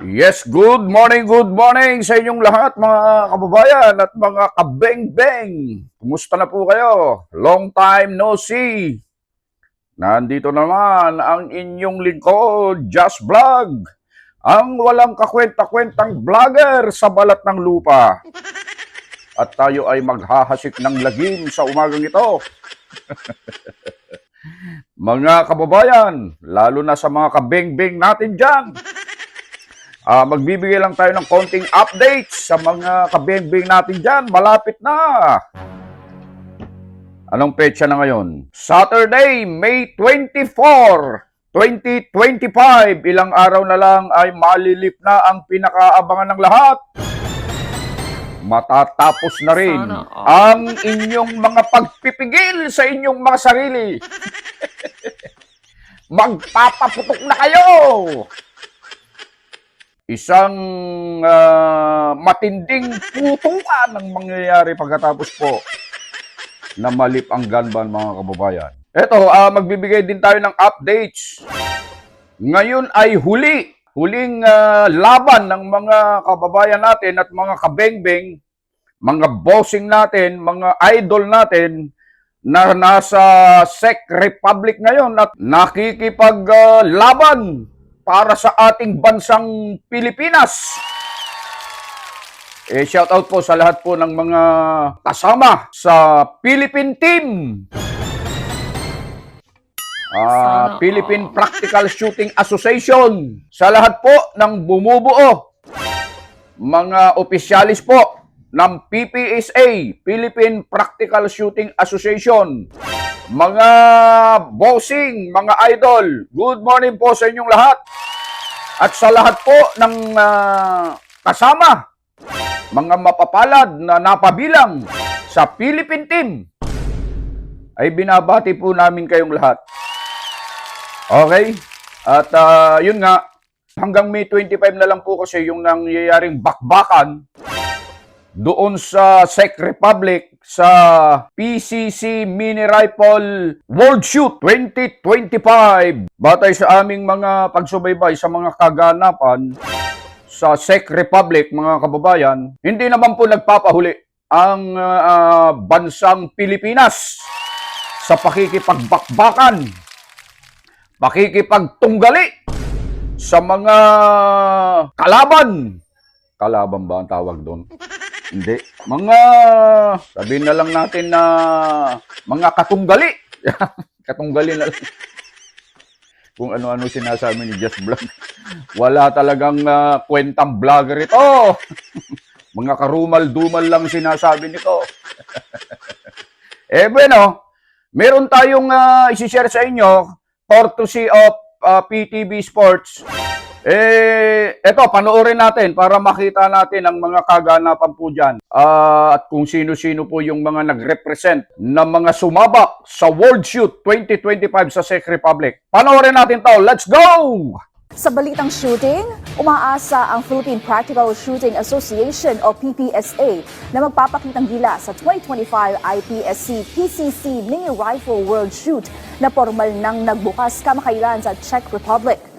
Yes, good morning, good morning sa inyong lahat mga kababayan at mga kabeng-beng. Kumusta na po kayo? Long time no see. Nandito naman ang inyong lingkod, Just Vlog. Ang walang kakwenta-kwentang vlogger sa balat ng lupa. At tayo ay maghahasik ng lagim sa umagang ito. mga kababayan, lalo na sa mga kabeng-beng natin dyan. Ah, magbibigay lang tayo ng konting updates sa mga kabeng-beng natin dyan. Malapit na. Anong petsa na ngayon? Saturday, May 24, 2025. Ilang araw na lang ay malilip na ang pinakaabangan ng lahat. Matatapos na rin Sana ang inyong mga pagpipigil sa inyong mga sarili. Magpapaputok na kayo! Isang ah, matinding putukan ang mangyayari pagkatapos po na malip ang gunban mga kababayan. Eto, ah, magbibigay din tayo ng updates. Ngayon ay huli, huling ah, laban ng mga kababayan natin at mga kabengbeng, mga bossing natin, mga idol natin na nasa Czech Republic ngayon at nakikipaglaban para sa ating bansang Pilipinas. Eh, shout out po sa lahat po ng mga kasama sa Philippine Team. Ah, Sana Philippine Practical Shooting Association. Sa lahat po ng bumubuo, mga opisyalis po ng PPSA, Philippine Practical Shooting Association. Mga bossing, mga idol, good morning po sa inyong lahat. At sa lahat po ng ah, kasama, mga mapapalad na napabilang sa Philippine team, ay binabati po namin kayong lahat. Okay? At ah, yun nga, hanggang May 25 na lang po kasi yung nangyayaring bakbakan doon sa Czech Republic sa PCC Mini Rifle World Shoot 2025. Batay sa aming mga pagsubaybay sa mga kaganapan sa Czech Republic, mga kababayan, hindi naman po nagpapahuli ang ah, bansang Pilipinas sa pakikipagbakbakan, pakikipagtunggali sa mga kalaban. Kalaban ba ang tawag doon? Hindi. Mga, sabihin na lang natin na mga katunggali. katunggali na lang. Kung ano-ano sinasabi ni Just Vlog. Wala talagang ah, kwentang vlogger ito. mga karumal-dumal lang sinasabi nito. eh, bueno, meron tayong uh, isi-share sa inyo, courtesy of ah, PTV Sports. Eh, eto, panoorin natin para makita natin ang mga kaganapan po dyan. Ah, at kung sino-sino po yung mga nag-represent na mga sumabak sa World Shoot 2025 sa Czech Republic. Panoorin natin to. Let's go! Sa balitang shooting, umaasa ang Philippine Practical Shooting Association o PPSA na magpapakitang gila sa 2025 IPSC PCC Mini Rifle World Shoot na formal nang nagbukas kamakailan sa Czech Republic.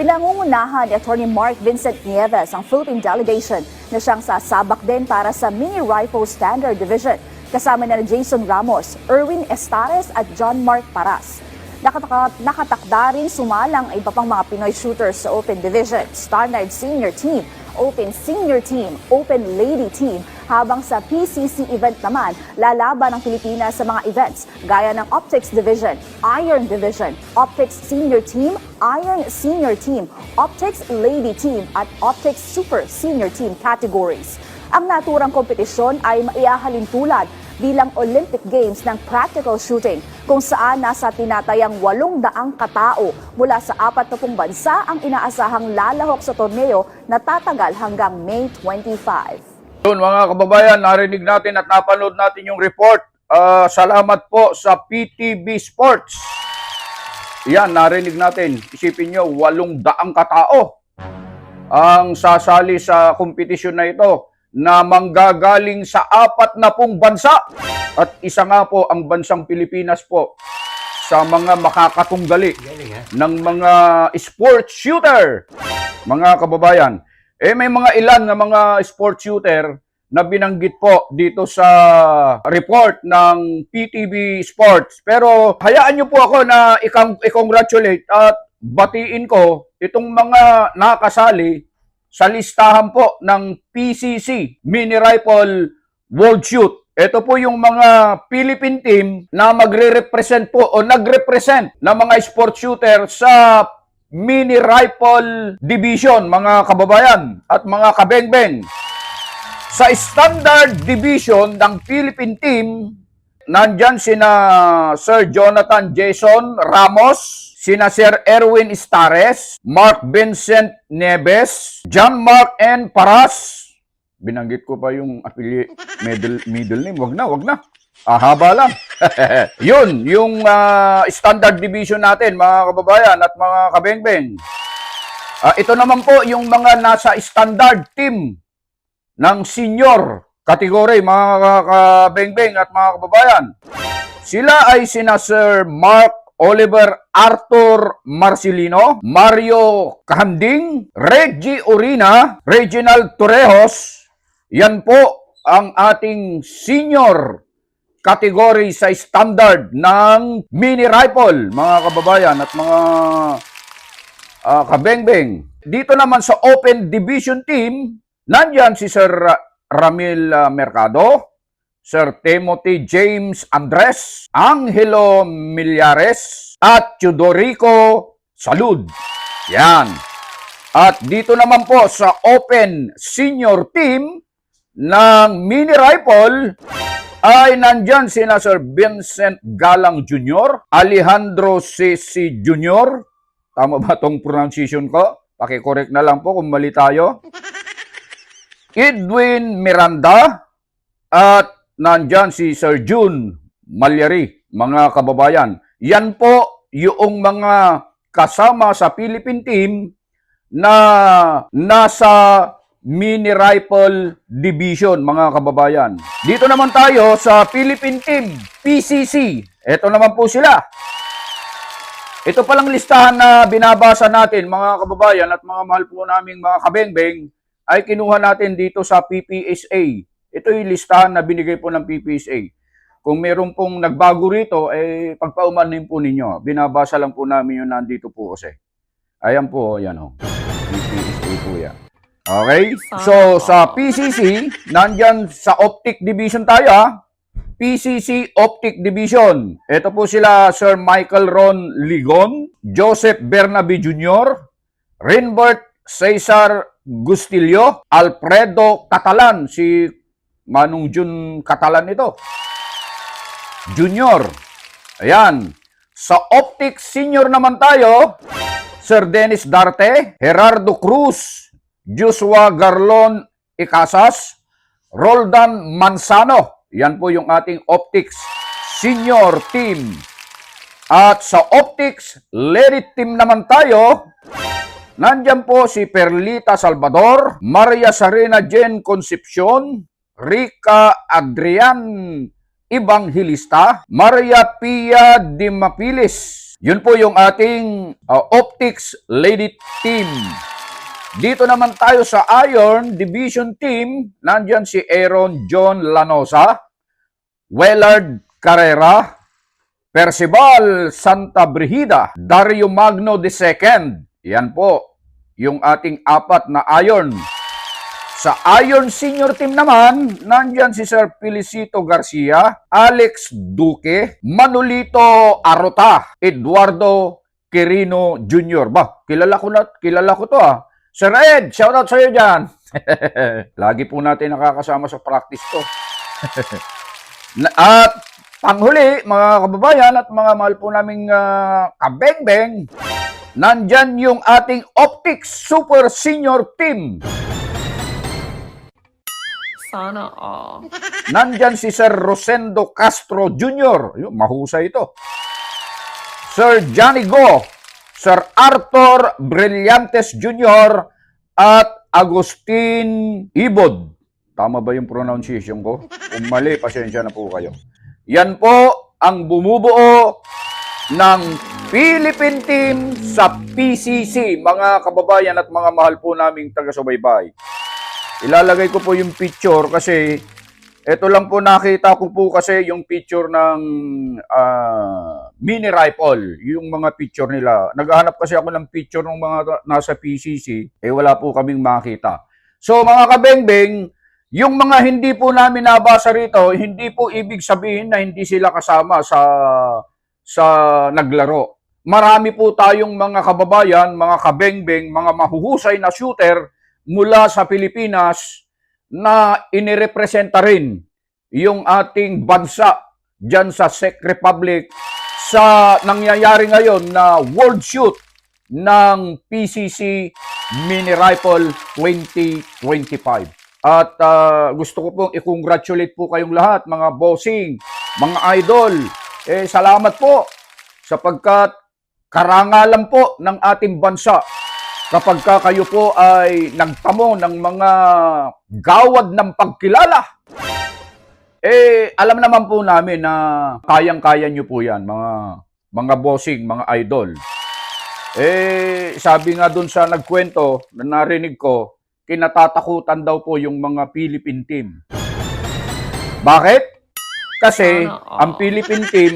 Pinangungunahan ni Attorney Mark Vincent Nieves ang Philippine delegation na siyang sasabak din para sa Mini Rifle Standard Division kasama na Jason Ramos, Erwin Estares at John Mark Paras. Nakataka, nakatakda rin sumalang ang iba pang mga Pinoy shooters sa Open Division, Standard Senior Team, Open Senior Team, Open Lady Team, habang sa PCC event naman, lalaban ang Pilipinas sa mga events gaya ng Optics Division, Iron Division, Optics Senior Team, Iron Senior Team, Optics Lady Team at Optics Super Senior Team categories. Ang naturang kompetisyon ay maiahalin tulad bilang Olympic Games ng practical shooting kung saan nasa tinatayang 800 katao mula sa 40 bansa ang inaasahang lalahok sa torneo na tatagal hanggang May 25. Yun mga kababayan, narinig natin at napanood natin yung report. Ah, salamat po sa PTV Sports. Yan, narinig natin. Isipin nyo, walong daang katao ang sasali sa kompetisyon na ito na manggagaling sa apat na pong bansa. At isa nga po ang bansang Pilipinas po sa mga makakatunggali ng mga sports shooter. Mga kababayan, Eh may mga ilan na mga sports shooter na binanggit po dito sa report ng PTV Sports. Pero hayaan niyo po ako na i-congratulate at batiin ko itong mga nakasali sa listahan po ng PCC Mini Rifle World Shoot. Ito po yung mga Philippine team na magre-represent po o nag-represent ng mga sports shooter sa Mini Rifle Division, mga kababayan at mga kabengbeng. Sa Standard Division ng Philippine team, nandyan sina Sir Jonathan Jason Ramos, sina Sir Erwin Stares, Mark Vincent Neves, John Mark N. Paras, binanggit ko pa yung affiliate middle, middle name, wag na, wag na. Ah, haba lang. Yun, yung ah, standard division natin, mga kababayan at mga kabengbeng. Ah, ito naman po yung mga nasa standard team ng senior category, mga ka- kabengbeng at mga kababayan. Sila ay sina Sir Mark Oliver Arthur Marcelino, Mario Kahanding, Reggie Urina, Reginald Torrejos. Yan po ang ating senior category sa standard ng mini rifle, mga kababayan at mga ah, kabengbeng. Dito naman sa Open Division Team, nandyan si Sir Ramil ah, Mercado, Sir Timothy James Andres, Angelo Millares, at Chudorico Salud. Yan. At dito naman po sa Open Senior Team ng Mini Rifle, ay nandyan sina Sir Vincent Galang Jr., Alejandro Sisi Jr., tama ba tong pronunciation ko? Pakicorrect na lang po kung mali tayo. Edwin Miranda, at nandyan si Sir June Malyari, mga kababayan. Yan po yung mga kasama sa Philippine team na nasa mini rifle division, mga kababayan. Dito naman tayo sa Philippine team, PCC. Ito naman po sila. Ito palang listahan na binabasa natin, mga kababayan at mga mahal po naming mga kabengbeng, ay kinuha natin dito sa PPSA. Ito yung listahan na binigay po ng PPSA. Kung meron pong nagbago rito, eh, pagpaumanin po ninyo. Binabasa lang po namin yung nandito po kasi. Ayan po, yan o. PPSA po yan. Okay? So, sa PCC, nandyan sa Optic Division tayo ha. PCC Optic Division. Ito po sila Sir Michael Ron Ligon, Joseph Bernabe Jr., Rinbert Cesar Gustillo, Alfredo Catalan, si Manong Jun Catalan ito. Junior. Ayan. Sa Optic Senior naman tayo, Sir Dennis Darte, Gerardo Cruz, Joshua Garlon Icasas, Roldan Mansano. Yan po yung ating Optics Senior Team. At sa Optics Lady Team naman tayo, nandyan po si Perlita Salvador, Maria Sarena Jen Concepcion, Rica Adrian Evangelista, Maria Pia Dimapilis. Yun po yung ating uh, Optics Lady Team. Dito naman tayo sa Iron Division Team. Nandyan si Aaron John Lanosa, Wellard Carrera, Percival Santa Brigida, Dario Magno II. Yan po, yung ating apat na Iron. Sa Iron Senior Team naman, nandyan si Sir Felicito Garcia, Alex Duque, Manolito Arota, Eduardo Quirino Jr. Ba, kilala ko na, kilala ko to ah. Sir Ed, shoutout sa iyo dyan. Lagi po natin nakakasama sa practice to. At panghuli, mga kababayan at mga mahal po naming ah, kabengbeng, nandyan yung ating Optics Super Senior Team. Sana all. Nandyan si Sir Rosendo Castro Jr. Yun, mahusay ito. Sir Johnny Go, Sir Arthur Brillantes Jr. at Agustin Ibod. Tama ba yung pronunciation ko? Kung mali, pasensya na po kayo. Yan po ang bumubuo ng Philippine team sa PCC, mga kababayan at mga mahal po naming taga-subaybay. Ilalagay ko po yung picture kasi ito lang po nakita ko po kasi yung picture ng ah, mini rifle, yung mga picture nila. Naghahanap kasi ako ng picture ng mga nasa PCC, eh wala po kaming makita. So mga kabengbeng, yung mga hindi po namin nabasa rito, hindi po ibig sabihin na hindi sila kasama sa sa naglaro. Marami po tayong mga kababayan, mga kabengbeng, mga mahuhusay na shooter mula sa Pilipinas na inirepresenta rin yung ating bansa dyan sa Czech Republic sa nangyayari ngayon na World Shoot ng PCC Mini Rifle 2025. At ah, gusto ko pong i-congratulate po kayong lahat, mga bossing, mga idol. Eh, salamat po sapagkat karangalan po ng ating bansa kapag ka kayo po ay nagtamo ng mga gawad ng pagkilala. Eh, alam naman po namin na kayang-kaya nyo po yan, mga, mga bossing, mga idol. Eh, sabi nga dun sa nagkwento na narinig ko, kinatatakutan daw po yung mga Philippine team. Bakit? Kasi all. ang Philippine team,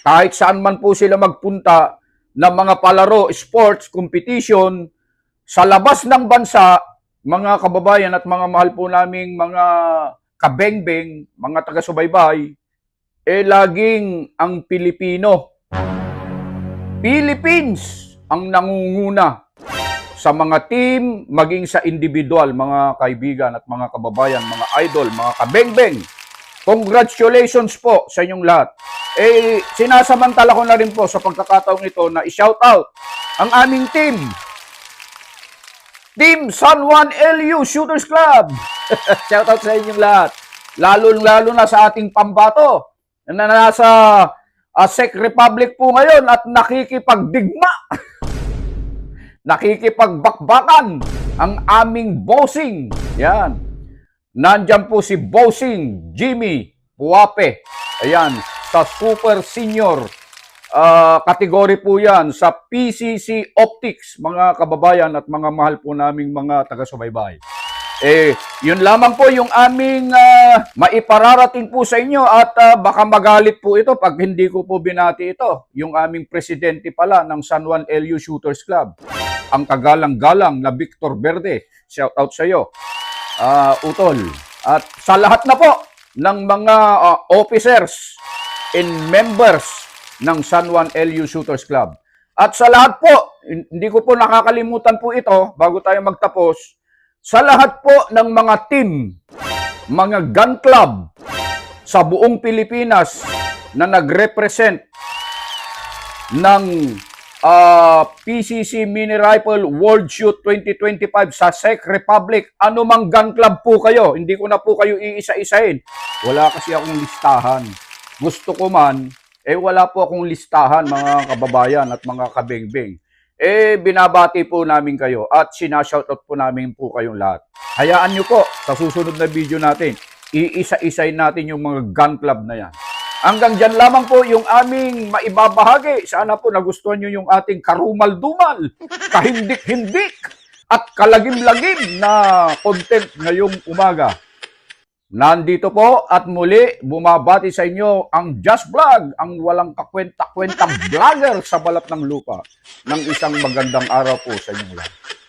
kahit saan man po sila magpunta ng mga palaro, sports, competition, sa labas ng bansa, mga kababayan at mga mahal po naming mga kabengbeng, mga taga-subaybay, eh laging ang Pilipino, Philippines ang nangunguna sa mga team, maging sa individual, mga kaibigan at mga kababayan, mga idol, mga kabengbeng. Congratulations po sa inyong lahat. Eh, sinasamantala ko na rin po sa pagkakataong ito na i-shout out ang aming team. Team San Juan LU Shooters Club. shout out sa inyong lahat. Lalo-lalo na sa ating pambato na nasa uh, Czech Republic po ngayon at nakikipagdigma. nakikipagbakbakan ang aming bossing. Yan. Nandyan po si bossing Jimmy Puape. Ayan, sa super senior ah, kategory po yan sa PCC Optics, mga kababayan at mga mahal po naming mga taga-subaybay. Eh, yun lamang po yung aming ah, maipararating po sa inyo at ah, baka magalit po ito pag hindi ko po binati ito. Yung aming presidente pala ng San Juan LU Shooters Club, ang kagalang-galang na Victor Verde. Shout out sa iyo, ah, Utol. At sa lahat na po ng mga ah, officers and members ng San Juan LU Shooters Club. At sa lahat po, hindi ko po nakakalimutan po ito bago tayo magtapos, sa lahat po ng mga team, mga gun club sa buong Pilipinas na nagrepresent ng ah, PCC Mini Rifle World Shoot 2025 sa Czech Republic. Ano mang gun club po kayo, hindi ko na po kayo iisa-isahin. Wala kasi akong listahan. Gusto ko man, eh wala po akong listahan mga kababayan at mga kabengbeng. Eh binabati po namin kayo at sinashoutout po namin po kayong lahat. Hayaan nyo po sa susunod na video natin, iisa-isay natin yung mga gun club na yan. Hanggang dyan lamang po yung aming maibabahagi. Sana po nagustuhan nyo yung ating karumal-dumal, kahindik-hindik, at kalagim-lagim na content ngayong umaga. Nandito po at muli bumabati sa inyo ang Just Vlog, ang walang kakwenta-kwentang vlogger sa balat ng lupa ng isang magandang araw po sa inyong lahat.